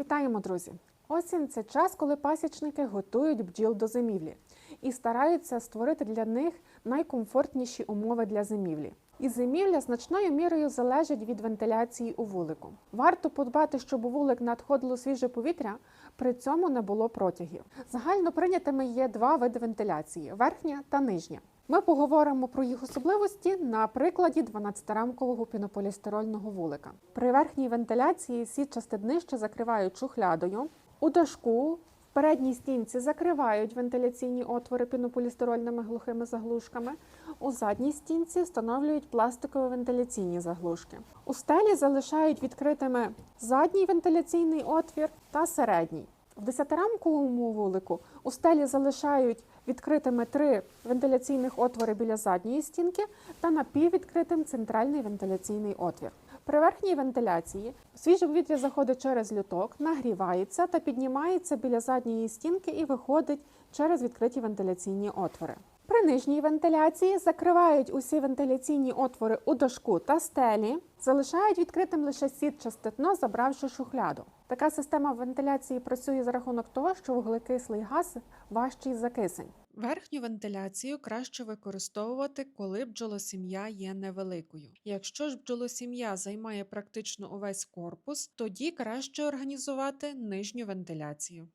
Вітаємо, друзі! Осінь це час, коли пасічники готують бджіл до зимівлі і стараються створити для них найкомфортніші умови для зимівлі. І зимівля значною мірою залежить від вентиляції у вулику. Варто подбати, щоб у вулик надходило свіже повітря, при цьому не було протягів. Загально прийнятими є два види вентиляції верхня та нижня. Ми поговоримо про їх особливості на прикладі 12-рамкового пінополістирольного вулика. При верхній вентиляції сітчасте днище закривають шухлядою. У дашку в передній стінці закривають вентиляційні отвори пінополістирольними глухими заглушками. У задній стінці встановлюють пластикові вентиляційні заглушки. У стелі залишають відкритими задній вентиляційний отвір та середній. В десятирамковому вулику у стелі залишають відкритими три вентиляційних отвори біля задньої стінки та напіввідкритим центральний вентиляційний отвір. При верхній вентиляції свіже повітря заходить через люток, нагрівається та піднімається біля задньої стінки і виходить через відкриті вентиляційні отвори. При нижній вентиляції закривають усі вентиляційні отвори у дошку та стелі, залишають відкритим лише сітчасте дно, забравши шухляду. Така система вентиляції працює за рахунок того, що вуглекислий газ важчий за кисень. Верхню вентиляцію краще використовувати, коли бджолосім'я є невеликою. Якщо ж бджолосім'я займає практично увесь корпус, тоді краще організувати нижню вентиляцію.